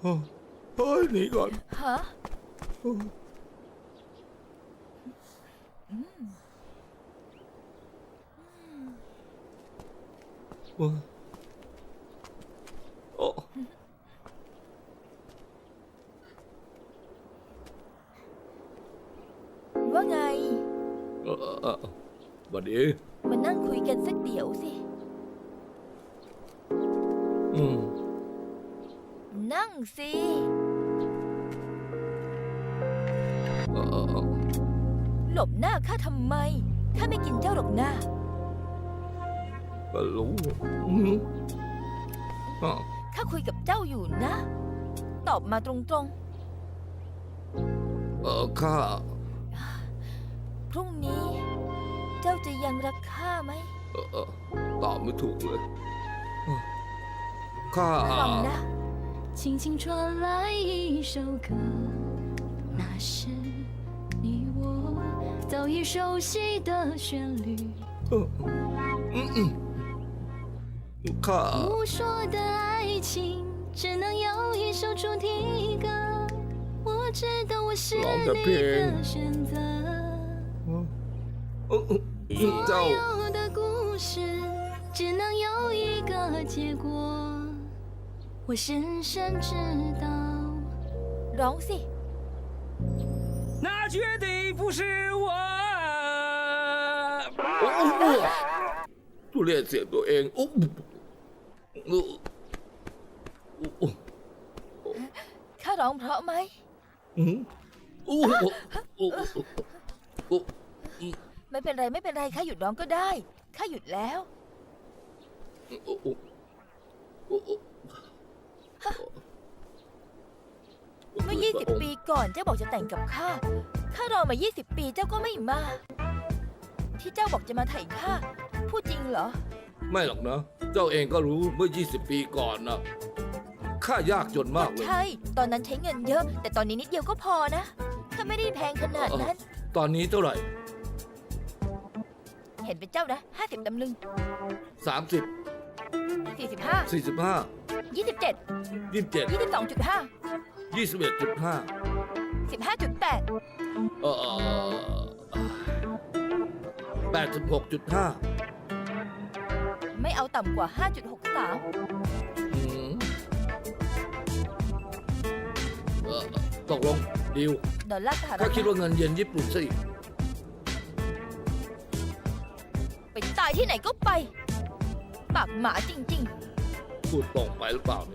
เฮ้ยหนีก่อนฮะโอ้โอ้ว่าไงเออเออเออวันดีมานั่งคุยกันสักเดี๋ยวสิอืม นั่งสิเออเออเออหลบหน้าข้าทำไม ข้าไม่กินเจ้าหรอกหน้าก็รู้อืมอะข้าคุยกับเจ้าอยู่นะ ตอบมาตรงเออข้าๆพรุ่งนี้ เจ้าจะยังรักข้าไหม เออเออตอบไม่ถูกเลยเออข้าฟังนะ 轻轻传来一首歌，那是你我早已熟悉的旋律。嗯嗯。不说的爱情只能有一首主题歌，我知道我是你的选择。哦哦，所有的故事只能有一个结果。我深深知道。 ร้องสิ 那绝对不是我。 โอ้โหทุเรียนเสียงตัวเองโอ้โหโอ้โห ข้าร้องเพราะไหม อืมโอ้โหโอ้โหโอ้โห ไม่เป็นไรไม่เป็นไร ข้าหยุดร้องก็ได้ ข้าหยุดแล้ว โอ้ ก่อนเจ้าบอกจะแต่งกับข้า ข้ารอมา 20 ปีเจ้าก็ไม่มา ที่เจ้าบอกจะมาไถ่ข้า พูดจริงเหรอ ไม่หรอกนะ เจ้าเองก็รู้เมื่อ 20 ปีก่อนนะข้ายากจนมากเลย ใช่ ตอนนั้นใช้เงินเยอะ แต่ตอนนี้นิดเดียวก็พอนะข้าไม่ได้แพงขนาดนั้น ตอนนี้เท่าไหร่ เห็นเป็นเจ้านะ50ตำลึง 30 45 45 27 27 22.5 21.5 15.8 เอ่อ86.5ไม่เอาต่ำกว่า 5.63อืมเอ่อตกลงดิวดอลลาร์สหรัถ้าฐคิดว่าเงินเยนญี่ปุ่นสิไปตายที่ไหนก็ไป ปากหมาจริงพูดตรงไปหรือเปล่าเนี่ย